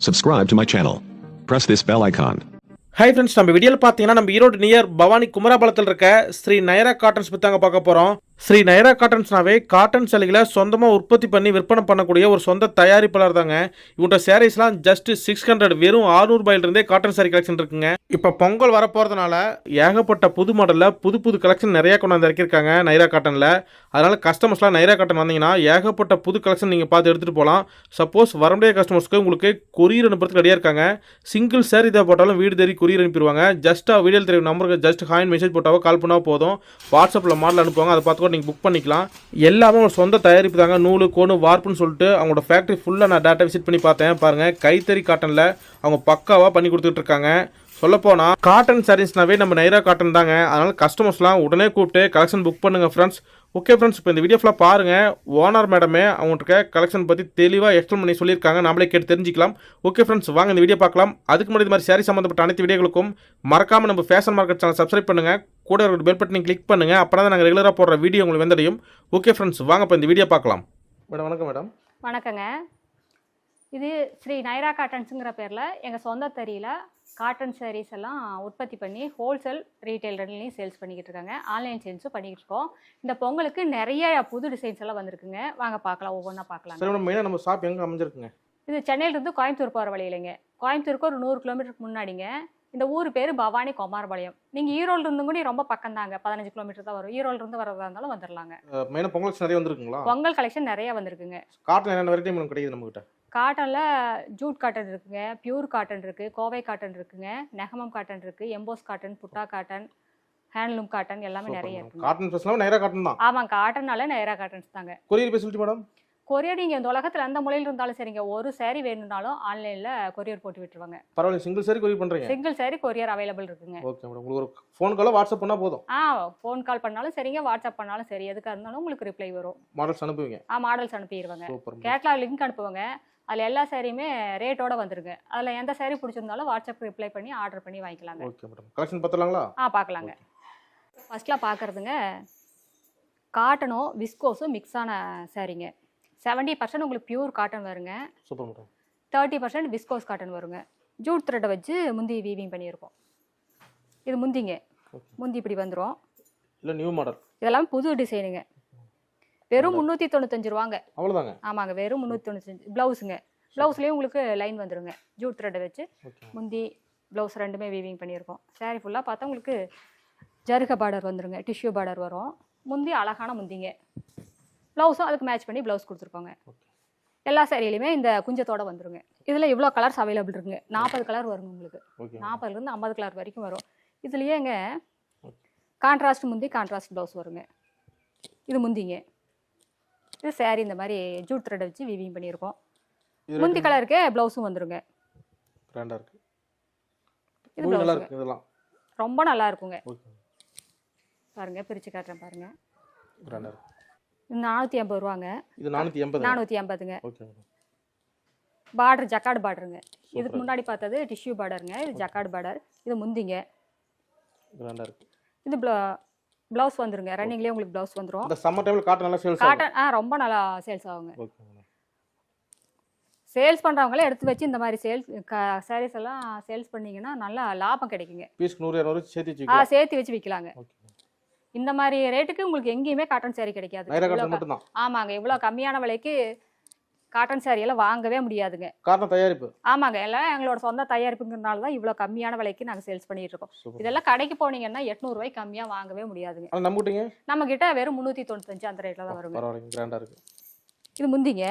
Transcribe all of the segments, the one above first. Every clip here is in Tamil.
Subscribe to my channel. Press this bell icon. Hi friends நம்ம வீடியோவில் பார்த்தீங்கன்னா நம்ம ஈரோடு நியர் பவானி குமராபாலத்தில் இருக்க ஸ்ரீ நயரா காட்டன்ஸ் பற்றி தாங்க பார்க்க போகிறோம் ஸ்ரீ நயரா காட்டன்ஸ்னாவே காட்டன் சேலைகளை சொந்தமாக உற்பத்தி பண்ணி விற்பனை பண்ணக்கூடிய ஒரு சொந்த தயாரிப்பாளர் தாங்க. இவங்க சேரீஸ்லாம் ஜஸ்ட் சிக்ஸ் ஹண்ட்ரட் வெறும் ஆறுநூறுபாயிலிருந்தே காட்டன் சாரி கலெக்ஷன் இருக்குங்க. இப்போ பொங்கல் வர போகிறதுனால ஏகப்பட்ட புது மாடலில் புது புது கலெக்ஷன் நிறையா கொண்டாந்து இறக்கியிருக்காங்க நைரா காட்டனில். அதனால் கஸ்டமர்ஸ்லாம் நைரா காட்டன் வந்தீங்கன்னா ஏகப்பட்ட புது கலெக்ஷன் நீங்கள் பார்த்து எடுத்துகிட்டு போகலாம். சப்போஸ் வர முடியாத கஸ்டமர்ஸ்க்கு உங்களுக்கு கொரியர் அனுப்புறதுக்கு ரெடியாக இருக்காங்க. சிங்கிள் சாரி இதை போட்டாலும் வீடு தேடி கொரியர் அனுப்பிடுவாங்க. ஜஸ்ட்டாக வீடியோ தெரியும் நம்பருக்கு ஜஸ்ட் ஹாயின் மெசேஜ் போட்டாவோ கால் பண்ணால் போதும். வாட்ஸ்அப்பில் மாடல் அனுப்புவாங்க. அதை பார்த்து கூட நீங்கள் புக் பண்ணிக்கலாம். எல்லாமே ஒரு சொந்த தயாரிப்பு தாங்க. நூலு கோணு வார்ப்புன்னு சொல்லிட்டு அவங்களோட ஃபேக்ட்ரி ஃபுல்லாக நான் டேட்டா விசிட் பண்ணி பார்த்தேன். பாருங்கள் கைத்தறி காட்டனில் அவங்க பக்காவாக பண்ணி கொடுத்துட்டு இருக்காங்க. சொல்லப்போனால் காட்டன் சாரீஸ்னாவே நம்ம நைரா காட்டன் தாங்க. அதனால் கஸ்டமர்ஸ்லாம் உடனே கூப்பிட்டு கலெக்ஷன் புக் பண்ணுங்கள் ஃப்ரெண்ட்ஸ் ஓகே ஃப்ரெண்ட்ஸ் இப்போ இந்த வீடியோ ஃபுல்லாக பாருங்கள் ஓனர் மேடமே அவங்கள்ட்ட கலெக்ஷன் பற்றி தெளிவாக எக்ஸ்பிளைன் பண்ணி சொல்லியிருக்காங்க. நம்மளே கேட்டு தெரிஞ்சிக்கலாம். ஓகே ஃப்ரெண்ட்ஸ் வாங்க இந்த வீடியோ பார்க்கலாம். அதுக்கு முன்னாடி இது மாதிரி சாரி சம்மந்தப்பட்ட அனைத்து வீடியோகளுக்கும் மறக்காமல் நம்ம ஃபேஷன் மார்க்கெட் சேனல் சப்ஸ்கிரைப் பண்ணுங்கள் கூட ஒரு பெல் பட்டனை கிளிக் பண்ணுங்கள் அப்போ தான் நாங்கள் ரெகுலராக போடுற வீடியோ உங்களுக்கு வந்தடையும். ஓகே ஃப்ரெண்ட்ஸ் வாங்க இப்போ இந்த வீடியோ பார்க்கலாம். மேடம் வணக்கம் மேடம் வணக்கங்க. இது ஸ்ரீ நைரா காட்டன்ஸுங்கிற பேரில் எங்கள் சொந்த தறியில் காட்டன் sarees எல்லாம் உற்பத்தி பண்ணி ஹோல்சேல் ரீட்டைல் ரெண்டுலேயும் சேல்ஸ் பண்ணிக்கிட்டு இருக்காங்க. ஆன்லைன் சேல்ஸும் பண்ணிக்கிட்டு இருக்கோம். இந்த பொங்கலுக்கு நிறைய புது டிசைன்ஸ் எல்லாம் வந்திருக்குங்க. வாங்க பார்க்கலாம் ஒவ்வொன்றா பார்க்கலாம். சரி மேடம் மெயினாக நம்ம ஷாப் எங்கே அமைஞ்சிருக்குங்க? இது சென்னையிலேருந்து கோயம்புத்தூர் போகிற வழியிலைங்க. கோயம்புத்தூருக்கு ஒரு நூறு கிலோமீட்டருக்கு முன்னாடிங்க. இந்த ஊர் பேர் பவானி குமாரபாளையம். நீங்கள் ஈரோடு இருந்தும் கூட ரொம்ப பக்கம் தாங்க பதினஞ்சு கிலோமீட்டர் தான் வரும். ஈரோடு இருந்து வரதா இருந்தாலும் வந்துடலாங்க மெயினாக பொங்கல் நிறைய வந்திருக்குங்களா? பொங்கல் கலெக்ஷன் நிறைய வந்திருக்குங்க. காட்டன் என்னென்ன வெரைட்டி கிடைக்குது நம்மகிட்ட? காட்டனில் ஜூட் காட்டன் இருக்குங்க பியூர் காட்டன் இருக்குது கோவை காட்டன் இருக்குங்க நெகமம் காட்டன் இருக்குது emboss cotton butta cotton handloom cotton எல்லாமே நிறைய இருக்குங்க. காட்டன் ப்ளஸ்லாம் நேராக காட்டன் தான்? ஆமாங்க காட்டனால நேரா காட்டன்ஸ் தாங்க. Courier facility madam. கொரியர் நீங்கள் இந்த உலகத்தில் எந்த மூலையில் இருந்தாலும் சரிங்க ஒரு saree வேணும்னாலும் ஆன்லைனில் கொரியர் போட்டு விட்டுருவாங்க. பரவாயில்ல சிங்கிள் சாரி கொரியர் பண்ணுறீங்க சிங்கிள் saree கொரியர் அவைலபிள் இருக்குங்க. ஓகே மேடம் உங்களுக்கு ஒரு ஃபோன் காலோ வாட்ஸ்அப் பண்ணால் போதும். ஆ ஃபோன் கால் பண்ணாலும் சரிங்க வாட்ஸ்அப் பண்ணாலும் சரி எதுக்காக இருந்தாலும் உங்களுக்கு ரிப்ளை வரும். மாடல்ஸ் அனுப்புவீங்க. ஆ மாடல்ஸ் அனுப்பிடுவாங்க கேட்லாக் லிங்க் அனுப்புவாங்க. அதில் எல்லா சாரியுமே ரேட்டோட வந்துருங்க அதில் எந்த saree பிடிச்சிருந்தாலும் வாட்ஸ்அப் ரிப்ளை பண்ணி ஆர்டர் பண்ணி வாங்கிக்கலாங்க. ஓகே மேடம் கலெக்ஷன் பார்த்துலாங்களா ஆ பார்க்கலாங்க. ஃபஸ்ட்டில் பார்க்குறதுங்க காட்டனும் விஸ்கோஸும் மிக்ஸ் ஆன சாரீங்க செவன்ட்டி பர்சன்ட் உங்களுக்கு பியூர் காட்டன் வருங்க. Super madam thirty percent viscose cotton வருங்க. ஜூட் த்ரெட்டை வச்சு முந்தி வீவிங் பண்ணியிருக்கோம். இது முந்திங்க. முந்தி இப்படி வந்துடும் இல்லை நியூ மாடல் இதெல்லாம் புது டிசைனுங்க வெறும் முந்நூற்றி தொண்ணூத்தஞ்சு ரூபாங்க. அவ்வளோதாங்க ஆமாங்க வெறும் முந்நூற்றி தொண்ணூத்தஞ்சு ப்ளவுஸுங்க. ப்ளவுஸ்லேயும் உங்களுக்கு லைன் வந்துருங்க. ஜூட் த்ரெட்டை வச்சு முந்தி ப்ளவுஸ் ரெண்டுமே வீவிங் பண்ணியிருக்கோம். saree ஃபுல்லாக பார்த்தா உங்களுக்கு ஜருக பார்டர் வந்துருங்க டிஷ்யூ பார்டர் வரும். முந்தி அழகான முந்திங்க. ப்ளவுஸும் அதுக்கு மேட்ச் பண்ணி ப்ளவுஸ் கொடுத்துருக்கோங்க. எல்லா சேரீலையுமே இந்த குஞ்சத்தோட வந்துருங்க. இதில் இவ்வளோ கலர்ஸ் அவைலபிள் இருக்குங்க. நாற்பது கலர் வருங்க உங்களுக்கு. நாற்பதுலேருந்து ஐம்பது கலர் வரைக்கும் வரும். இதுலேயேங்க கான்ட்ராஸ்ட் முந்தி கான்ட்ராஸ்ட் ப்ளவுஸ் வருங்க. இது முந்திங்க. இது saree இந்த மாதிரி ஜூட் த்ரெட்டை வச்சு வீவிங் பண்ணியிருக்கோம். முந்தி கலருக்கே ப்ளவுஸும் வந்துருங்க. கிராண்டாக இருக்குது இது நல்லா இருக்குது இதெல்லாம். ரொம்ப நல்லா இருக்குங்க. பாருங்க பிரிச்சு காட்டுறேன் பாருங்க. கிராண்டாக இருக்குது இது நானூற்றி ஐம்பது ரூபாங்க. இது நானூற்றி எண்பது? நானூற்றி ஐம்பதுங்க. பார்டர் ஜக்கார்டு பார்டருங்க இதுக்கு முன்னாடி பார்த்தது டிஷ்யூ பார்டருங்க இது ஜக்கார்டு பார்டர் இது முந்திங்க. கிராண்டாக இருக்குது இது ப்ளவுஸ் வந்துருங்க. ரன்னிங்லேயே உங்களுக்கு ப்ளவுஸ் வந்துடும் இந்த சம்மர் டைமில் காட்டன் நல்லா சேல்ஸ் காட்டன் ஆ ரொம்ப நல்லா சேல்ஸ் ஆகுங்க. சேல்ஸ் பண்ணுறவங்களே எடுத்து வச்சு இந்த மாதிரி சேல்ஸ் சாரீஸ் எல்லாம் சேல்ஸ் பண்ணீங்கன்னா நல்லா லாபம் கிடைக்குங்க. பீஸ்க்கு நூறு இரநூறு சேர்த்து ஆ வச்சுக்கலாம். சேர்த்து வச்சு விற்கலாங்க இந்த மாதிரி ரேட்டுக்கு உங்களுக்கு எங்கேயுமே காட்டன் saree கிடைக்காது. ஆமாங்க. இவ்வளோ கம்மியான விலைக்கு காட்டன் எல்லாம் வாங்கவே முடியாதுங்க. காட்டன் தயாரிப்பு. ஆமாங்க. எல்லாம் எங்களோட சொந்த தயாரிப்புங்கிறனால தான் இவ்வளோ கம்மியான விலைக்கு நாங்கள் சேல்ஸ் பண்ணிட்டு இருக்கோம். இதெல்லாம் கடைக்கு போனீங்கன்னா எட்நூறுவாய்க்கு கம்மியாக வாங்கவே முடியாதுங்க. நம்பிட்டீங்க நம்ம கிட்ட வெறும் முந்நூற்றி தொண்ணூத்தஞ்சு அந்த ரேட்டில் தான் வருங்க. இது முந்திங்க?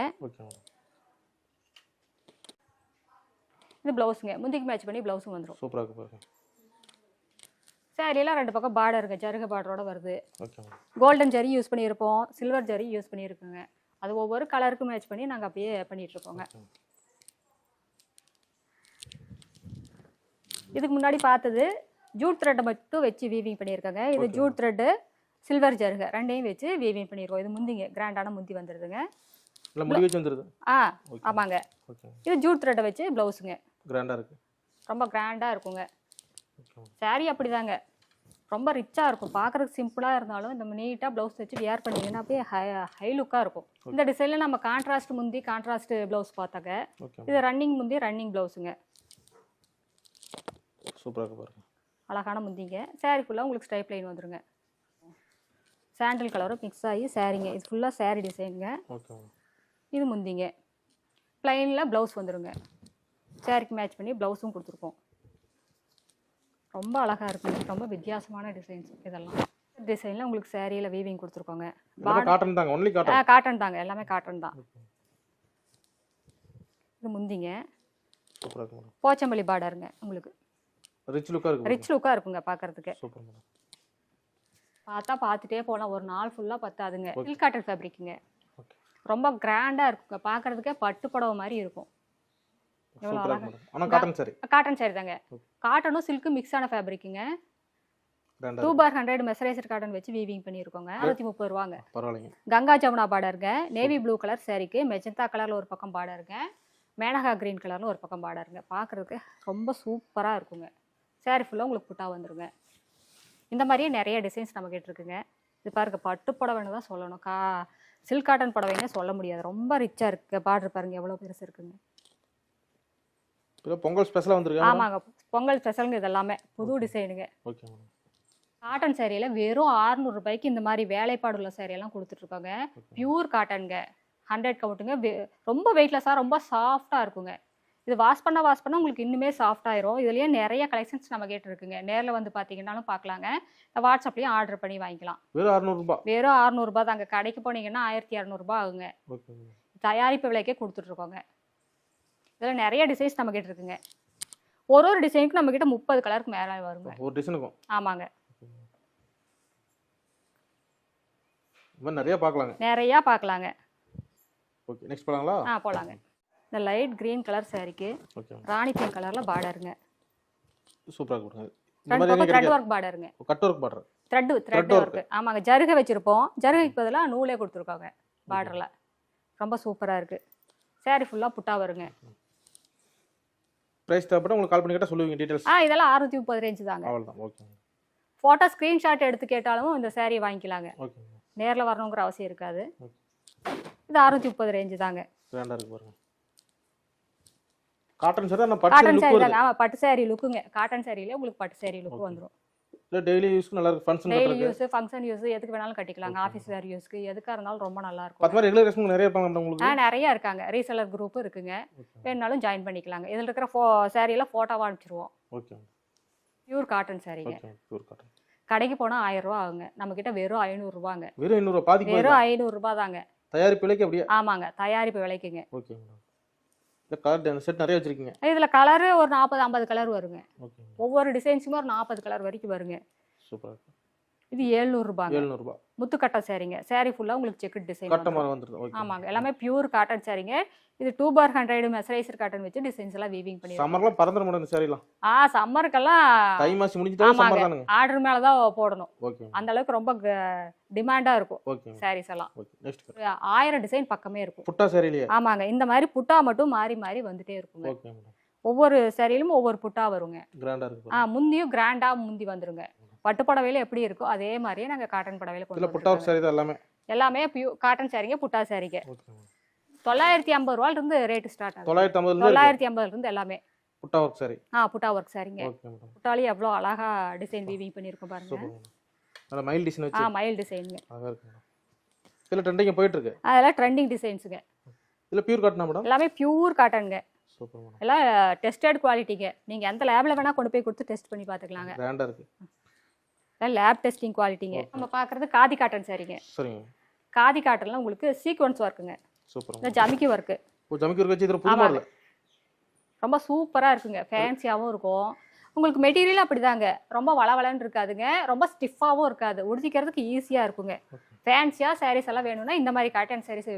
இது ப்ளவுஸுங்க முந்திக்கு மேட்ச் பண்ணி ப்ளவுஸும் வந்துடும் சூப்பராக சாரியெல்லாம் ரெண்டு பக்கம் பார்டருங்க ஜருக பார்டரோட வருது. கோல்டன் ஜரி யூஸ் பண்ணியிருப்போம். சில்வர் ஜரி யூஸ் பண்ணியிருக்குங்க. அது ஒவ்வொரு கலருக்கும் மேட்ச் பண்ணி நாங்கள் அப்படியே பண்ணிட்டு இருக்கோங்க இதுக்கு முன்னாடி பார்த்தது ஜூட் த்ரெட்டை மட்டும் வச்சு வீவிங் பண்ணியிருக்காங்க. இது. ஜூட் த்ரெட்டு சில்வர் ஜருக ரெண்டையும் வச்சு வீவிங் பண்ணியிருக்கோம். இது முந்திங்க கிராண்டான முந்தி வந்துடுதுங்க ஆ ஆமாங்க. இது ஜூட் த்ரெட்டை வச்சு ப்ளவுஸுங்க கிராண்டாக இருக்குது ரொம்ப கிராண்டாக இருக்குங்க. saree அப்படிதாங்க. ரொம்ப ரிச்சாக இருக்கும். பார்க்குறதுக்கு சிம்பிளாக இருந்தாலும் இந்த நீட்டாக ப்ளவுஸ் வச்சு வியர் பண்ணிங்கன்னா அப்படியே ஹை ஹை லுக்காக இருக்கும். இந்த டிசைனில் நம்ம கான்ட்ராஸ்ட் முந்தி கான்ட்ராஸ்ட் ப்ளவுஸ் பார்த்தாங்க ஓகே இது ரன்னிங் முந்தி ரன்னிங் ப்ளவுஸுங்க சூப்பராக பாருங்க. அழகான முந்திங்க. Saree ஃபுல்லாக உங்களுக்கு ஸ்டைப் லைன் வந்துருங்க. சாண்டில் கலரும் மிக்ஸ் ஆகி சாரீங்க இது ஃபுல்லாக saree டிசைனுங்க இது முந்திங்க. ப்ளைனில் ப்ளவுஸ் வந்துருங்க. சாரிக்கு மேட்ச் பண்ணி ப்ளவுஸும் கொடுத்துருக்கோம். ரொம்ப அழகாக இருக்குங்க ரொம்ப வித்தியாசமான டிசைன்ஸ் இதெல்லாம். டிசைனில் உங்களுக்கு சேரீயில் வீவிங் கொடுத்துருக்கோங்க. காட்டன் தாங்க. ஒன்லி காட்டன் காட்டன் தாங்க. எல்லாமே காட்டன் தான். இது முந்திங்க. போச்சம்பள்ளி பார்டருங்க உங்களுக்கு. ரிச் லுக்காக இருக்கு ரிச் லுக்காக இருக்குங்க பார்க்கறதுக்கு பார்த்தா பார்த்துட்டே போகலாம் ஒரு நாள் ஃபுல்லாக பத்தாதுங்க. சில்க் காட்டன் ஃபேப்ரிக்குங்க ரொம்ப கிராண்டாக இருக்குங்க. பார்க்கறதுக்கே பட்டு புடவை மாதிரி இருக்கும் எவ்வளோ சூப்பராக அழகா இருக்கு மேடம் ஆனால் காட்டன் சரி காட்டன் சாரி தாங்க. காட்டனும் சில்க்கும் மிக்ஸ் ஆன ஃபேப்ரிக்குங்க two for hundred mercerizer cotton வச்சு வீவிங் பண்ணியிருக்கோங்க. அறுபத்தி முப்பது ரூபாங்க. கங்கா ஜமுனா பார்டருங்க நேவி ப்ளூ கலர் சாரிக்கு மெஜந்தா கலரில் ஒரு பக்கம் பார்டருங்க மேனகா கிரீன் கலரில் ஒரு பக்கம் பார்டருங்க பார்க்குறதுக்கு ரொம்ப சூப்பராக இருக்குங்க. சாரி ஃபுல்லாக உங்களுக்கு புட்டா வந்துருங்க. இந்த மாதிரியே நிறைய டிசைன்ஸ் நம்ம இருக்குங்க. இது பாருங்க பட்டு புடவைன்னு தான் சொல்லணும். கா சில்க் காட்டன் புடவைங்க சொல்ல முடியாது. ரொம்ப ரிச்சாக இருக்கு. பார்டர் பாருங்க எவ்வளோ பெருசு இருக்குங்க. பொங்கல் ஸ்பெஷலாக வந்திருக்கா ஆமாங்க. பொங்கல் ஸ்பெஷலுங்க இது எல்லாமே புது டிசைனுங்க ஓகே காட்டன் சேரீல வெறும் 600 ரூபாய்க்கு இந்த மாதிரி வேலைப்பாடு உள்ள எல்லாம் கொடுத்துட்ருக்காங்க பியூர் காட்டனுங்க ஹண்ட்ரட் கவுட்டுங்க வெ- ரொம்ப வெயிட்லெஸ்ஸாக ரொம்ப சாஃப்டாக இருக்குங்க. இது வாஷ் பண்ண வாஷ் பண்ண உங்களுக்கு இன்னுமே சாஃப்ட் ஆயிரும். இதுலயே நிறைய கலெக்ஷன்ஸ் நம்ம கேட்டிருக்குங்க. நேரில் வந்து பார்த்தீங்கன்னாலும் பார்க்கலாங்க வாட்ஸ்அப்லேயும் ஆர்டர் பண்ணி வாங்கிக்கலாம். வெறும் அறநூறுபா வெறும் 600 ரூபாய் தாங்க கடைக்கு போனீங்கன்னா ஆயிரத்தி இரநூறுபா ஆகுங்க. தயாரிப்பு விலைக்கே கொடுத்துட்ருக்கோங்க. இதில் நிறைய டிசைன்ஸ் நம்ம கிட்ட இருக்குங்க. ஒரு ஒரு டிசைனுக்கு நம்ம கிட்ட முப்பது கலருக்கு மேலே வருங்க. ஒரு டிசைனுக்கும் ஆமாங்க. நிறைய பார்க்கலாங்க. நிறையா பார்க்கலாங்க. ஓகே நெக்ஸ்ட் போகலாங்களா ஆ போலாங்க. இந்த லைட் கிரீன் கலர் சாரிக்கு ராணி பிங்க் கலர்ல பார்டருங்க சூப்பராக கொடுங்க. ரெண்டு பக்கம் த்ரெட் ஒர்க் பார்டருங்க கட் ஒர்க் பாடுறேன் த்ரெட் த்ரெட். ஒர்க் ஆமாங்க ஜருகை வச்சிருப்போம். ஜருகைக்கு பதிலாக நூலே கொடுத்துருக்காங்க பார்டர்ல ரொம்ப சூப்பரா இருக்கு. Saree ஃபுல்லா புட்டா வருங்க. ப்ரைஸ் தேவைப்பட்ட உங்களுக்கு கால் பண்ணி கேட்டால் சொல்லுவீங்க டீட்டெயில்ஸ் ஆ இதெல்லாம் அறுநூத்தி முப்பது ரேஞ்சு தாங்க. அவ்வளோதான் ஓகே ஃபோட்டோ ஸ்க்ரீன்ஷாட் எடுத்து கேட்டாலும் இந்த saree வாங்கிக்கலாங்க. ஓகே நேர்ல வரணுங்கிற அவசியம் இருக்காது. இது அறுநூத்தி முப்பது ரேஞ்சு தாங்க. கிராண்டாக இருக்கு பாருங்க. காட்டன் சார் பட்டு தாங்க. ஆமா பட்டு saree லுக்குங்க காட்டன் சாரியில உங்களுக்கு பட்டு saree லுக் வந்துரும். இல்லை டெய்லி யூஸ்க்கு நல்லா இருக்கு function daily use function use எதுக்கு வேணாலும் கட்டிக்கலாங்க. ஆஃபீஸ் வேர் யூஸ்க்கு எதுக்கா இருந்தாலும் ரொம்ப நல்லா இருக்கும். மாதிரி ரெகுலர் கஸ்டமர் நிறைய இருப்பாங்க madam ஆ உங்களுக்கு நிறைய இருக்காங்க. ரீசெலர் குரூப் இருக்குங்க. வேணுனாலும் ஜாயின் பண்ணிக்கலாங்க. இதில் இருக்கிற ஃபோ சாரியெல்லாம் ஃபோட்டோவாக அனுப்பிச்சிருவோம். ஓகே பியூர் காட்டன் சாரீங்க பியூர் காட்டன் கடைக்கு போனால் ஆயிரம் ரூபா ஆகுங்க. நம்மக்கிட்ட வெறும் ஐநூறுரூவாங்க வெறும் ஐநூறுரூவா பாதிக்கு வெறும் ஐநூறுரூபா தாங்க. தயாரிப்பு விலைக்கு அப்படியே ஆமாங்க தயாரிப்பு விலைக்குங்க. Okay madam. இந்த கலர் செட் நிறைய வச்சிருக்கீங்க. இதில் கலரு ஒரு நாற்பது ஐம்பது கலர் வருங்க. ஒவ்வொரு டிசைன்ஸுமே ஒரு நாற்பது கலர் வரைக்கும் வருங்க. இருக்கு. இது ஏழ்நூறுபாங்க. எழுநூறுபா முத்துக்கட்டை சாரீங்க. saree ஃபுல்லாக உங்களுக்கு செக்குட் டிசைன் வந்துருது ஆமாங்க. எல்லாமே பியூர் காட்டன் சாரீங்க. இது two for hundred mercerizer cotton வச்சு டிசைன்ஸ் எல்லாம் வீவிங் பண்ணி சம்மர்லாம் பறந்துட இந்த சாரிலாம். ஆ சம்மருக்கெல்லாம் தை மாசி முடிஞ்சுட்டா ஆமாங்க. சம்மர் தானுங்க. ஆர்டர் மேலே தான் போடணும். அந்த அளவுக்கு ரொம்ப டிமாண்டாக இருக்கும். சாரீஸ் எல்லாம். ஆயிரம் டிசைன் பக்கமே இருக்கும். புட்டா சாரிலேயே? ஆமாங்க. இந்த மாதிரி புட்டா மட்டும் மாறி மாறி வந்துட்டே மேடம் ஒவ்வொரு சாரியிலும் ஒவ்வொரு புட்டா வருங்க. கிராண்டாக இருக்கு. ஆ. முந்தியும் கிராண்டா முந்தி வந்துருங்க. பட்டு புடவையில எப்படி இருக்கோ அதே மாதிரியே நாங்க காட்டன் புடவையில கொண்டு புட்டா. சாரி தான் எல்லாமே. எல்லாமே பியூ காட்டன் சாரிங்க புட்டா சாரிங்க தொள்ளாயிரத்தி ஐம்பது ரூபாயில இருந்து ரேட் ஸ்டார்ட் ஆகுது. தொள்ளாயிரத்தி தொள்ளாயிரத்தி ஐம்பதுல இருந்து எல்லாமே. புட்டா ஒர்க் சாரி ஆ புட்டா ஒர்க் சாரிங்க புட்டாலே எவ்வளோ அழகா டிசைன் வீவிங் பண்ணியிருக்கோம் பாருங்க. மைல் டிசைன் ஆ மயில் டிசைனுங்க இதில் ட்ரெண்டிங் போயிட்டு இருக்கு? அதெல்லாம் ட்ரெண்டிங் டிசைன்ஸுங்க இதில் பியூர் காட்டனா மேடம் எல்லாமே பியூர் காட்டனுங்க எல்லாம் டெஸ்டட் குவாலிட்டிங்க நீங்கள் எந்த லேபில் வேணால் கொண்டு போய் கொடுத்து டெஸ்ட் பண்ணி பார்த்துக்கலாங்க. லேப் டெஸ்டிங் குவாலிட்டிங்க நம்ம பார்க்குறது காதி காட்டன் சாரிங்க சரிங்க. காதி காட்டன்லாம் உங்களுக்கு சீக்வன்ஸ் ஒர்க்குங்க சூப்பர் இந்த ஜமிக்கி ஒர்க்கு ஜமிக்கு ஒர்க் வச்சு இதில் ரொம்ப சூப்பராக இருக்குங்க. ஃபேன்சியாகவும் இருக்கும். உங்களுக்கு மெட்டீரியல் அப்படிதாங்க. ரொம்ப வளவளன்னு இருக்காதுங்க. ரொம்ப ஸ்டிஃபாகவும் இருக்காது. உடுத்திக்கிறதுக்கு ஈஸியாக இருக்குங்க. ஃபேன்சியாக சாரீஸ் எல்லாம் வேணும்னா இந்த மாதிரி காட்டன் சாரீஸ்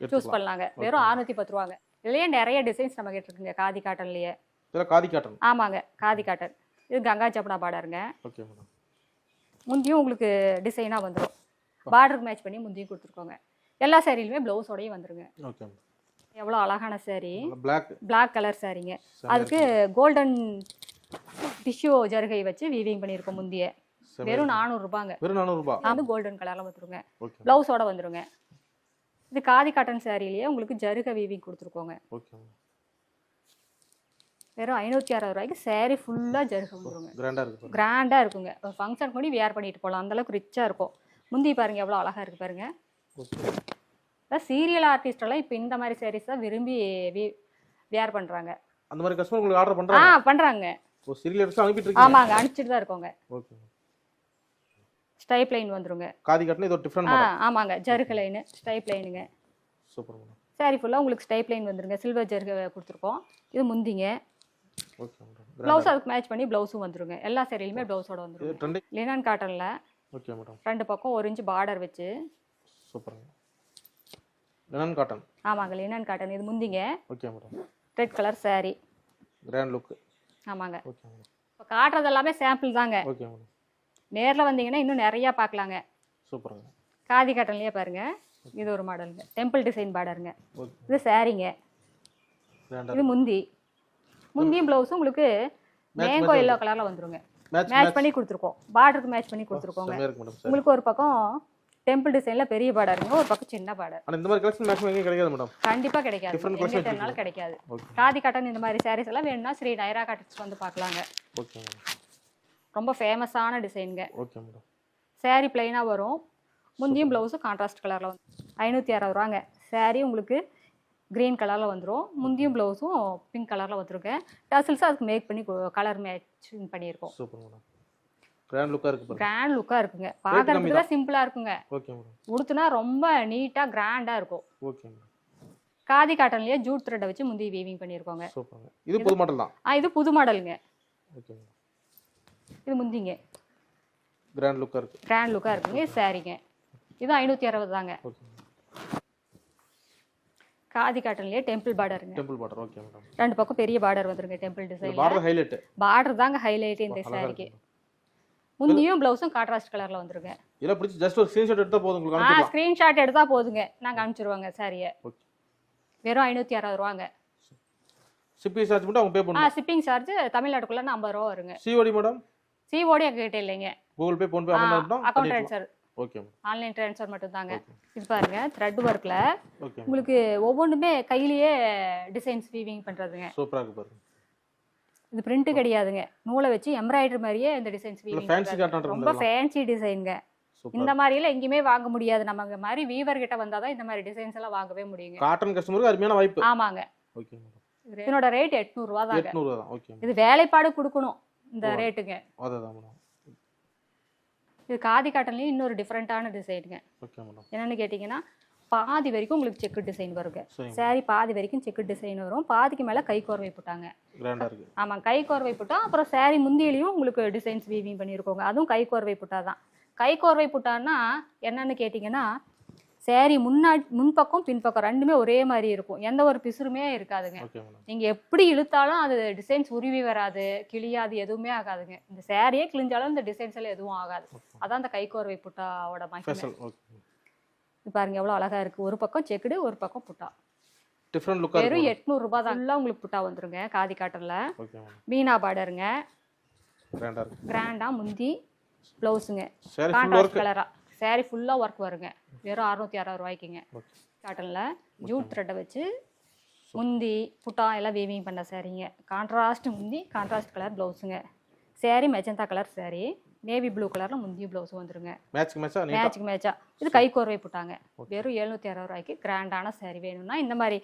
சூஸ் பண்ணலாங்க. வெறும் அறுநூத்தி பத்து ரூபாங்க. இதுலயே நிறைய டிசைன்ஸ் நம்ம இருக்குங்க காதி காட்டன்லயே. காதி காட்டன். ஆமாங்க. காதி காட்டன். இது கங்கா ஜப்னா பார்டருங்க ஓகே மேடம் முந்தியும் உங்களுக்கு டிசைனாக வந்துடும் பார்டருக்கு மேட்ச் பண்ணி முந்தியும் கொடுத்துருக்கோங்க. எல்லா சாரிலுமே ப்ளவுஸோடையும் வந்துருங்க. எவ்வளோ அழகான saree. Black Black. கலர் சாரீங்க அதுக்கு கோல்டன் டிஷ்யூ ஜருகை வச்சு வீவிங் பண்ணியிருக்கோம் முந்திய. வெறும். நானூறுபாங்க வெறும் நானூறுபா வந்து கோல்டன் கலரில் வந்துருங்க. ப்ளவுஸோட வந்துருங்க. இது காதி காட்டன் சாரிலேயே உங்களுக்கு ஜருக வீவிங் கொடுத்துருக்கோங்க. ஓகே வெறும் ஐநூற்றி அறுபது ரூபாய்க்கு saree ஃபுல்லாக ஜருக வந்துருங்க கிராண்டாக இருக்குங்க. ஒரு ஃபங்க்ஷன் கூட வியர் பண்ணிட்டு போகலாம் அந்தளவுக்கு ரிச்சாக இருக்கும். முந்தி பாருங்க எவ்வளோ அழகாக இருக்கு பாருங்க. சீரியல் ஆர்டிஸ்டெல்லாம் இப்போ இந்த மாதிரி sarees தான் விரும்பி வியர் பண்ணுறாங்க அந்த மாதிரி கஸ்டமர் உங்களுக்கு ஆர்டர் ஆ பண்ணுறாங்க பண்ணுறாங்க ஓ சீரியல் எடுத்து அனுப்பிட்டு இருக்கீங்க? ஆமாங்க அனுப்பிச்சிட்டு தான் இருக்கோங்க. ஓகே ஸ்டைப் லைன் வந்துருங்க. காதி கட்டின இது ஒரு டிஃப்ரெண்ட் ஆ ஆமாங்க. ஜருக லைனு ஸ்டைப் லைனுங்க சூப்பர் saree ஃபுல்லாக உங்களுக்கு ஸ்டைப் லைன் வந்துருங்க. சில்வர் ஜருக கொடுத்துருக்கோம். இது முந்திங்க. ப்ளவுஸ் அதுக்கு மேட்ச் பண்ணி ப்ளவுஸும் வந்துருங்க. எல்லா சேரீலுமே ப்ளவுஸோட ட்ரெண்டி லினன் காட்டனில் ஓகே மேடம் ரெண்டு பக்கம் ஒரு இன்ச் பார்டர் வச்சு. சூப்பருங்க லெனன் காட்டன் ஆமாங்க லினன் காட்டன் இது முந்திங்க. Okay madam red colour saree. Grand look ஆமாங்க. ஓகே மேடம் இப்போ காட்டுறது எல்லாமே சாம்பிள் தாங்க. ஓகே மேடம் நேரில் வந்தீங்கன்னா இன்னும் நிறையா பார்க்கலாங்க. சூப்பருங்க காதி காட்டன்லேயே பாருங்க. இது ஒரு மாடலுங்க டெம்பிள் டிசைன் பார்டருங்க இது சாரீங்க இது முந்தி. முந்தியும் ப்ளவுஸும் உங்களுக்கு மேங்கோ எல்லோ கலரில் வந்துருங்க. மேட்ச் மேட்ச் பண்ணி கொடுத்துருக்கோம். பார்டருக்கு மேட்ச் பண்ணி கொடுத்துருக்கோங்க. இருக்கு சார் உங்களுக்கு ஒரு பக்கம் டெம்பிள் டிசைனில் பெரிய பார்டருங்க ஒரு பக்கம் சின்ன பார்டர் ஆனால் இந்த மாதிரி கலெக்ஷன் மேக்ஸிமம் எங்கேயும் கிடைக்காது மேடம் கண்டிப்பாக கிடைக்காது. Collection தேடினாலும் கிடைக்காது. காதி காட்டன் இந்த மாதிரி சாரீஸ் எல்லாம் வேணும்னா ஸ்ரீ நைரா காட்டன்ஸ் வந்து பார்க்கலாங்க. ஓகே ரொம்ப ஃபேமஸான டிசைனுங்க ஓகே மேடம் saree பிளைனாக வரும். முந்தியும் ப்ளவுஸும் கான்ட்ராஸ்ட் கலரில் வந்து ஐநூற்றி அறுபது ரூபாங்க. Saree உங்களுக்கு க்ரீன் கலரில் வந்துடும் முந்தியும் ப்ளவுஸும் பிங்க் கலரில் வந்துருங்க டசில்ஸும் அதுக்கு மேக் பண்ணி கலர் மேட்சிங் பண்ணியிருக்கோம். Super madam. கிராண்ட் லுக்காக இருக்கு கிராண்ட் லுக்காக இருக்குங்க. பார்க்கறதுக்கு தான் சிம்பிளாக இருக்குங்க. Okay madam. உடுத்துனா ரொம்ப நீட்டாக கிராண்டாக இருக்கும். Okay madam. காதி காட்டன்லேயே ஜூட் த்ரெட்டை வச்சு முந்தி வீவிங் பண்ணியிருக்கோங்க. சூப்பருங்க இது புது மாடல் தான். ஆ இது புது மாடலுங்க ஓகே இது முந்திங்க. கிராண்ட் லுக்காக இருக்கு. கிராண்ட் லுக்காக இருக்குங்க. சாரீங்க. இது ஐநூற்றி அறுபது தாங்க. ஓகே காதி காட்டன்லேயே டெம்பிள் பார்டருங்க டெம்பிள் பார்டர் ஓகே மேடம் ரெண்டு பக்கம் பெரிய பார்டர் வந்துருங்க temple design border highlight border தாங்க ஹைலைட் இந்த சாரிக்கு முந்தியும் ப்ளவுஸும் கான்ட்ராஸ்ட் கலர்ல வந்துருங்க இதெல்லாம் பிடிச்சி ஜஸ்ட் ஒரு ஸ்க்ரீன்ஷாட் எடுத்தால் போதும் உங்களுக்கு ஆ அனுப்பிடலாம். ஸ்க்ரீன்ஷாட் எடுத்தா போதுங்க. நாங்க அனுப்பிச்சிருவாங்க சாரியை வெறும் ஐநூற்றி அறுபது ரூபாங்க. சிபி சார்ஜ் மட்டும் அவங்க பே ஆ பண்ணணும் ஷிப்பிங் சார்ஜ் தமிழ்நாட்டுக்குள்ள ஐம்பது ரூபா வருங்க. சிஓடி மேடம் சிஓடி எங்ககிட்ட இல்லைங்க. Google Pay amount அனுப்பிட்டோம் account okay madam online transfer மட்டும் தாங்க இது பாருங்க த்ரெட் ஒர்க்கில் ஓகே உங்களுக்கு ஒவ்வொன்றுமே கையிலேயே டிசைன்ஸ் வீவிங் பண்ணுறதுங்க சூப்பராக இருக்கு பாருங்க. இது பிரிண்ட் கிடையாதுங்க. நூலை வச்சு எம்ப்ராய்டரி மாதிரியே இந்த டிசைன்ஸ் வீவிங் ரொம்ப ஃபேன்சி டிசைனுங்க சூப்பர் இந்த மாதிரிலாம் எங்கேயுமே வாங்க முடியாது. நம்ம மாதிரி வீவர் கிட்ட வந்தால் தான் இந்த மாதிரி டிசைன்ஸ் எல்லாம் வாங்கவே முடியுங்க. காட்டன் கஸ்டமருக்கு அருமையான வாய்ப்பு. ஆமாங்க. இதனோட ரேட் எட்நூறுவா தான். இது வேலைப்பாடு கொடுக்கணும் இந்த. ரேட்டுங்க இது காதி காட்டன்லேயும் இன்னொரு டிஃப்ரெண்ட்டான டிசைனுங்க என்னன்னு கேட்டிங்கன்னா பாதி வரைக்கும் உங்களுக்கு செக்கு டிசைன் வருங்க. saree பாதி வரைக்கும் செக்கு டிசைன் வரும். பாதிக்கு மேலே கை கோர்வை போட்டாங்க. ஆமாம் கை கோர்வை புட்டா அப்புறம் saree முந்தியிலையும் உங்களுக்கு டிசைன்ஸ் வீவிங் பண்ணியிருக்கோங்க அதுவும் கை கோர்வை புட்டா தான் கை கோர்வை புட்டான்னா என்னன்னு கேட்டிங்கன்னா saree முன்னாடி முன்பக்கம் பின்பக்கம் ரெண்டுமே ஒரே மாதிரி இருக்கும். எந்த ஒரு பிசுறுமே இருக்காதுங்க. நீங்கள் எப்படி இழுத்தாலும் அது டிசைன்ஸ் உருவி வராது கிழியாது எதுவுமே ஆகாதுங்க. இந்த சாரியே கிழிஞ்சாலும் இந்த டிசைன்ஸ் எல்லாம் எதுவும் ஆகாது. அதான் அந்த கைக்கோர்வை புட்டாவோட மகிமை. இது பாருங்க எவ்வளோ அழகா இருக்கு. ஒரு பக்கம் செக்குடு ஒரு பக்கம் புட்டா. டிஃப்ரெண்ட் லுக்காக வெறும் எட்நூறுபா தான். ஃபுல்லாக உங்களுக்கு புட்டா வந்துருங்க காதி காட்டரில் மீனா பார்டருங்க. இருக்கு. கிராண்டா முந்தி ப்ளவுஸுங்க சரி கான்ட்ராஸ்ட் ஒர்க் saree ஃபுல்லாக ஒர்க் வருங்க. வெறும் அறுநூத்தி அறுபது ரூபாய்க்குங்க. காட்டனில் ஜூட் த்ரெட்டை வச்சு முந்தி புட்டா எல்லாம் வீவிங் பண்ண சாரீங்க கான்ட்ராஸ்ட் முந்தி கான்ட்ராஸ்ட் கலர் ப்ளவுஸுங்க saree magenta colour saree. Navy blue கலரில் முந்தி ப்ளவுஸ் வந்துருங்க. மேட்ச்க்கு மேட்சா மேட்சுக்கு மேட்சா இது கை கோர்வை போட்டாங்க. வெறும் எழுநூத்தி அறுபது ரூபாய்க்கு கிராண்டான saree வேணும்னா இந்த மாதிரி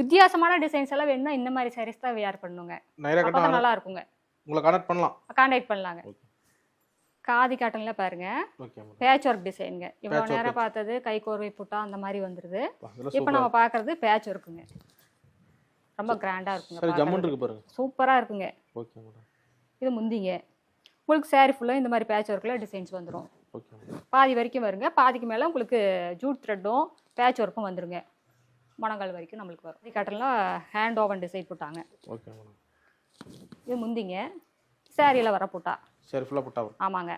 வித்தியாசமான டிசைன்ஸ் எல்லாம் வேணும்னா இந்த மாதிரி sarees தான் வியர் பண்ணுங்க. நல்லா இருக்குங்க. உங்களை கான்டாக்ட் பண்ணலாம். கான்டாக்ட் பண்ணலாங்க. காதி காட்டன்ல பாருங்க. பேட்ச் ஒர்க் டிசைனுங்க இவ்வளோ Patch work நேரம் பார்த்தது கை கோர்வை புட்டா அந்த மாதிரி வந்துருது. இப்போ நம்ம பார்க்கறது பேட்ச் ஒர்க்குங்க ரொம்ப கிராண்டா இருக்குங்க சரி சூப்பரா இருக்குங்க. இது முந்திங்க. உங்களுக்கு saree ஃபுல்லாக இந்த மாதிரி பேட்ச் ஒர்க்கில் டிசைன்ஸ் வந்துடும் பாதி வரைக்கும் வருங்க. பாதிக்கு மேலே உங்களுக்கு ஜூட் த்ரெட்டும் பேட்ச் ஒர்க்கும் வந்துருங்க. மணங்கால் வரைக்கும் நம்மளுக்கு வரும். இது கட்டனில் ஹேண்ட் ஓவன் டிசைன் போட்டாங்க இது முந்திங்க. சேரீல வர புட்டா. சரி ஃபுல்லாக புட்டா வரும் ஆமாங்க.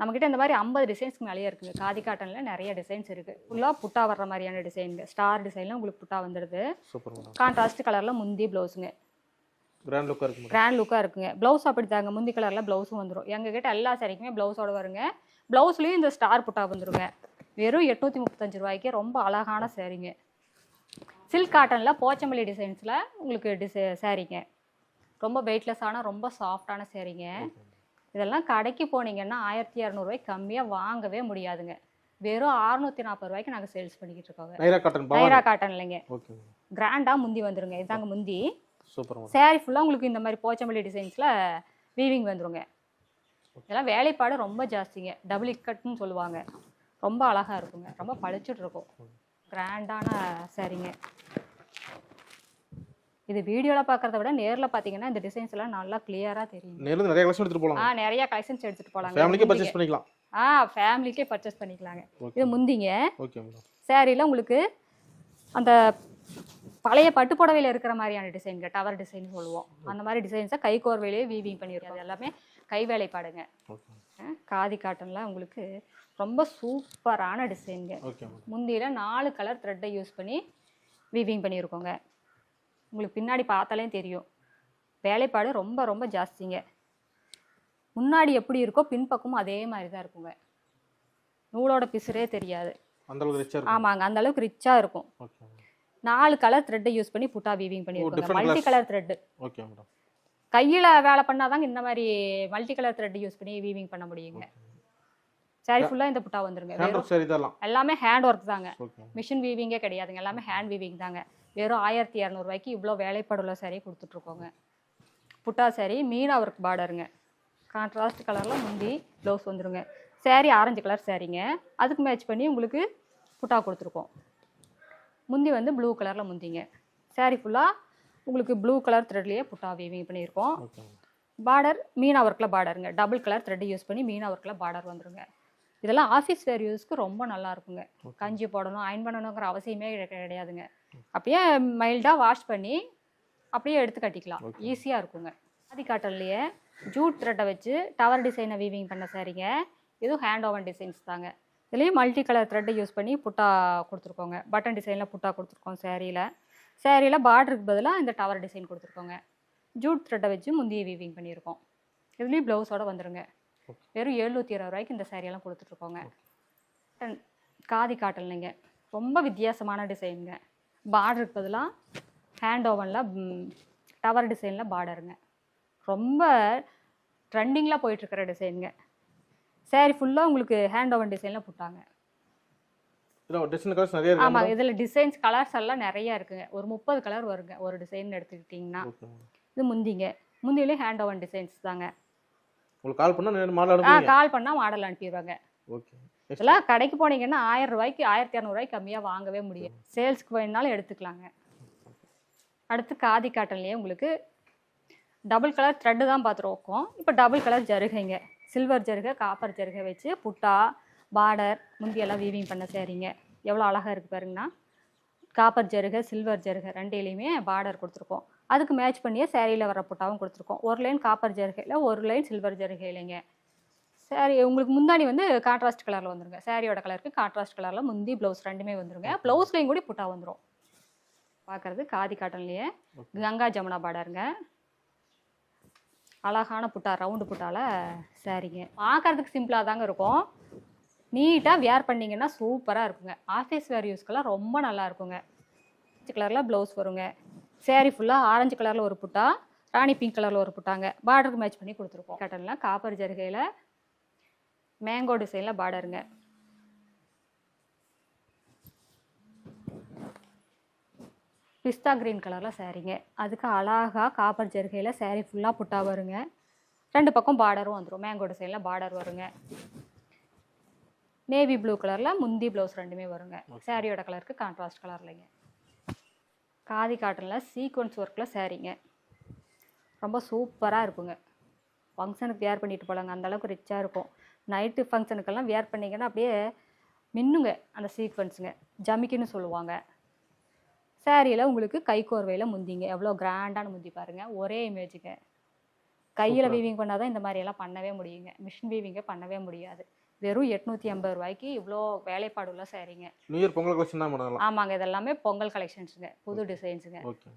நம்மக்கிட்ட இந்த மாதிரி ஐம்பது டிசைன்ஸ்க்கு மேலேயே இருக்குங்க. காதி காட்டனில் நிறைய டிசைன்ஸ் இருக்குது ஃபுல்லாக புட்டா வர்ற மாதிரியான டிசைனுங்க ஸ்டார் டிசைனில் உங்களுக்கு புட்டா வந்துடுது. சூப்பர் கான்ட்ராஸ்ட் கலரில் முந்தி ப்ளவுஸுங்க கிராண்ட் லுக்காக இருக்கு மேடம் கிராண்ட் லுக்காக இருக்குங்க. ப்ளவுஸ் அப்படி தாங்க. முந்தி கலரில் ப்ளவுஸும் வந்துடும் எங்ககிட்ட எல்லா சாரிக்குமே ப்ளவுஸோட வருங்க. ப்ளவுஸ்லேயும் இந்த ஸ்டார் புட்டா வந்துருங்க. வெறும் எட்நூற்றி முப்பத்தஞ்சு ரூபாய்க்கு ரொம்ப அழகான சாரீங்க சில்க் காட்டனில் போச்சமல்லி டிசைன்ஸில் உங்களுக்கு டிசை சாரீங்க ரொம்ப வெயிட்லெஸ்ஸான ரொம்ப சாஃப்டான சாரீங்க இதெல்லாம் கடைக்கு போனீங்கன்னா ஆயிரத்தி இரநூறுவாய்க்கு கம்மியாக வாங்கவே முடியாதுங்க. வெறும் அறுநூத்தி நாற்பது ரூபாய்க்கு நாங்கள் சேல்ஸ் பண்ணிக்கிட்டு இருக்கோங்க. நைரா காட்டன் நைரா காட்டன் இல்லைங்க. கிராண்டாக முந்தி வந்துருங்க. இதாங்க முந்தி. சூப்பர் saree ஃபுல்லாக உங்களுக்கு இந்த மாதிரி போச்சம்பள்ளி டிசைன்ஸில் வீவிங் வந்துருங்க. இதெல்லாம் வேலைப்பாடு ரொம்ப ஜாஸ்திங்க. டபுள் இக்கட்னு சொல்லுவாங்க. ரொம்ப அழகாக இருக்குங்க. ரொம்ப பளிச்சுட்டு இருக்கும். கிராண்டான சாரீங்க இது வீடியோவில் பார்க்குறத விட நேரில் பார்த்தீங்கன்னா இந்த டிசைன்ஸ் எல்லாம் நல்லா கிளியராக தெரியும். நேர்ல நிறைய கலெக்ஷன் எடுத்துட்டு ஆ போலாம் நிறைய கலெக்ஷன்ஸ் எடுத்துகிட்டு போகலாங்க ஃபேமிலிக்கே பர்ச்சேஸ் பண்ணிக்கலாம். ஆ ஃபேமிலிக்கே பர்ச்சேஸ் பண்ணிக்கலாங்க. இது முந்திங்க. ஓகே மேடம் சேரீல உங்களுக்கு அந்த பழைய பட்டு புடவையில இருக்கிற மாதிரியான டிசைன்ங்க டவர் டிசைன் சொல்லுவோம். அந்த மாதிரி டிசைன்ஸை கை கோர்வையிலேயே வீவிங் பண்ணியிருக்கோம் அது எல்லாமே கை வேலைப்பாடுங்க. காதி காட்டன்ல உங்களுக்கு ரொம்ப சூப்பரான டிசைனுங்க முந்தியில நாலு கலர் த்ரெட்டை யூஸ் பண்ணி வீவிங் பண்ணியிருக்கோங்க உங்களுக்கு பின்னாடி பார்த்தாலே தெரியும். வேலைப்பாடு ரொம்ப ரொம்ப ஜாஸ்திங்க. முன்னாடி எப்படி இருக்கோ பின்பக்கமும் அதே மாதிரி தான் இருக்குங்க. நூலோட பிசுறே தெரியாது. ஆமாங்க அந்த அளவுக்கு ரிச்சாக இருக்கும். நாலு கலர் த்ரெட்டை யூஸ் பண்ணி butta weaving different multi. Colour thread okay madam கையில் வேலை பண்ணாதாங்க இந்த மாதிரி மல்டி கலர் த்ரெட் யூஸ் பண்ணி வீவிங் பண்ண முடியுங்க. சாரி ஃபுல்லாக இந்த புட்டா வந்துருங்க. எல்லாமே ஹேண்ட் ஒர்க் தாங்க மிஷின் வீவிங்கே கிடையாதுங்க. எல்லாமே ஹேண்ட் வீவிங் தாங்க. வெறும் ஆயிரத்தி இரநூறுவாய்க்கு இவ்வளோ வேலைப்பாடுள்ள saree கொடுத்துட்ருக்கோங்க. புட்டா saree மீனா ஒர்க் பார்டருங்க கான்ட்ராஸ்ட் கலரில் முந்தி ப்ளவுஸ் வந்துருங்க. Saree ஆரஞ்சு கலர் சாரீங்க அதுக்கு மேட்ச் பண்ணி உங்களுக்கு புட்டா கொடுத்துருக்கோம். முந்தி வந்து ப்ளூ கலரில் முந்திங்க. Saree ஃபுல்லாக உங்களுக்கு ப்ளூ கலர் த்ரெட்லேயே புட்டா வீவிங் பண்ணியிருக்கோம். பார்டர் மீனா ஒர்க்கில் பார்டருங்க டபுள் கலர் த்ரெட் யூஸ் பண்ணி மீனா ஒர்க்கில் பார்டர் வந்துருங்க. இதெல்லாம் ஆஃபீஸ் வேர் யூஸ்க்கு ரொம்ப நல்லா இருக்குங்க கஞ்சி போடணும் அயன் பண்ணணுங்கிற அவசியமே கிடை- கிடையாதுங்க. அப்படியே மைல்டாக வாஷ் பண்ணி அப்படியே எடுத்து கட்டிக்கலாம். ஈஸியாக இருக்குங்க. ஆதி காட்டன்லேயே ஜூட் த்ரெட்டை வச்சு டவர் டிசைனை வீவிங் பண்ண சாரீங்க இதுவும் ஹேண்ட் ஓவன் டிசைன்ஸ் தாங்க. இதுலேயும் மல்டி கலர் த்ரெட்டை யூஸ் பண்ணி புட்டா கொடுத்துருக்கோங்க. பட்டன் டிசைனில் புட்டா கொடுத்துருக்கோம் சேரீயில் சேரீயில் பார்டருக்கு பதிலாக இந்த டவர் டிசைன் கொடுத்துருக்கோங்க. ஜூட் த்ரெட்டை வச்சு முந்தைய வீவிங் பண்ணியிருக்கோம். இதுலேயும் ப்ளவுஸோட வந்துருங்க. வெறும் எழுநூற்றி இருபது ரூபாய்க்கு இந்த சாரியெல்லாம் கொடுத்துட்ருக்கோங்க. காதி காட்டலைங்க ரொம்ப வித்தியாசமான டிசைனுங்க பார்டருக்கு பதிலாக ஹேண்ட் ஓவனில் டவர் டிசைனில் பார்டருங்க ரொம்ப ட்ரெண்டிங்கில் போயிட்டுருக்கிற டிசைனுங்க saree ஃபுல்லாக உங்களுக்கு ஹேண்ட் ஓவன் டிசைனில் போட்டாங்க. ஆமாம் இதில் டிசைன்ஸ் கலர்ஸ் எல்லாம் நிறையா இருக்குங்க. ஒரு முப்பது கலர் வருங்க. ஒரு டிசைன் எடுத்துக்கிட்டிங்கன்னா. இது முந்திங்க. முந்தியிலே ஹேண்ட் ஓவன் டிசைன்ஸ் தாங்க. உங்களுக்கு கால் பண்ணா மாடல் அனுப்புவீங்க. கால் பண்ணால் மாடல் அனுப்பிடுவாங்க. ஓகே இதெல்லாம் கடைக்கு போனீங்கன்னா ஆயிரம் ரூபாய்க்கு ஆயிரத்தி இரநூறுவாய்க்கு கம்மியாக வாங்கவே முடியும் சேல்ஸ்க்கு வேணுனாலும் எடுத்துக்கலாங்க. அடுத்து காதி காட்டன்லேயே உங்களுக்கு டபுள் கலர் த்ரெட்டு தான் பார்த்துருக்கோம் இப்போ டபுள் கலர் ஜருகைங்க. சில்வர் ஜருகை காப்பர் ஜருகை வச்சு புட்டா பார்டர் முந்தியெல்லாம் வீவிங் பண்ண சரிங்க. எவ்வளோ அழகாக இருக்குது பாருங்கண்ணா. காப்பர் ஜருகை சில்வர் ஜருகை ரெண்டையிலையுமே பார்டர் கொடுத்துருக்கோம். அதுக்கு மேட்ச் பண்ணியே சேரீயில் வர புட்டாவும் கொடுத்துருக்கோம். ஒரு லைன் காப்பர் ஜருகையில் ஒரு லைன் சில்வர் ஜருகையிலைங்க. சாரி உங்களுக்கு முந்தானி வந்து கான்ட்ராஸ்ட் கலரில் வந்துருங்க. சாரியோட கலருக்கு கான்ட்ராஸ்ட் கலரில் முந்தி ப்ளவுஸ் ரெண்டுமே வந்துருங்க. ப்ளவுஸ்லேயும் கூட புட்டா வந்துடும் பார்க்குறது காதி காட்டன்லேயே. கங்கா ஜமுனா பார்டருங்க. அழகான புட்டா ரவுண்டு புட்டால சாரிங்க பார்க்கறதுக்கு சிம்பிளாக தாங்க இருக்கும். நீட்டாக வேர் பண்ணிங்கன்னா சூப்பராக இருக்குங்க. ஆஃபீஸ் வேர் யூஸ்க்கெல்லாம் ரொம்ப நல்லா இருக்குங்க. கலரில் ப்ளவுஸ் வருங்க. Saree ஃபுல்லாக ஆரஞ்சு கலரில் ஒரு புட்டா ராணி பிங்க் கலரில் ஒரு புட்டாங்க. பார்டருக்கு மேட்ச் பண்ணி கொடுத்துருக்கோம். கட்டனில் காப்பர் ஜருகையில் மேங்கோ டிசைனில் பார்டருங்க பிஸ்தா கிரீன் கலரில் சாரீங்க அதுக்கு அழகாக காப்பர் ஜருகையில் saree ஃபுல்லாக புட்டா வருங்க. ரெண்டு பக்கம் பார்டரும் வந்துடும் மேங்கோ டிசைனில் பார்டர் வருங்க. நேவி ப்ளூ கலரில் முந்தி ப்ளவுஸ் ரெண்டுமே வருங்க. சாரியோட கலருக்கு கான்ட்ராஸ்ட் கலர்லைங்க காதி காட்டனில் சீக்வன்ஸ் ஒர்க்கில் சாரீங்க ரொம்ப சூப்பராக இருக்குங்க. ஃபங்க்ஷனுக்கு வேர் பண்ணிட்டு போகலாங்க அந்த அளவுக்கு ரிச்சாக இருக்கும். நைட்டு ஃபங்க்ஷனுக்கெல்லாம் வேர் பண்ணிங்கன்னா அப்படியே மின்னுங்க அந்த சீக்வன்ஸுங்க ஜமிக்கின்னு சொல்லுவாங்க. சாரியில் உங்களுக்கு கை கோர்வையில் முந்திங்க. எவ்வளோ கிராண்டான முந்தி பாருங்கள் ஒரே இமேஜுங்க கையில் வீவிங் பண்ணால் தான் இந்த மாதிரி எல்லாம் பண்ணவே முடியுங்க. மிஷின் வீவிங்கே பண்ணவே முடியாது. வெறும் எட்நூற்றி ஐம்பது ரூபாய்க்கு இவ்வளோ வேலைப்பாடுள்ள சாரீங்க நியூ இயர் பொங்கல் கலெக்ஷன் தான் ஆமாங்க இதெல்லாமே பொங்கல் கலெக்ஷன்ஸுங்க புது டிசைன்ஸுங்க ஓகே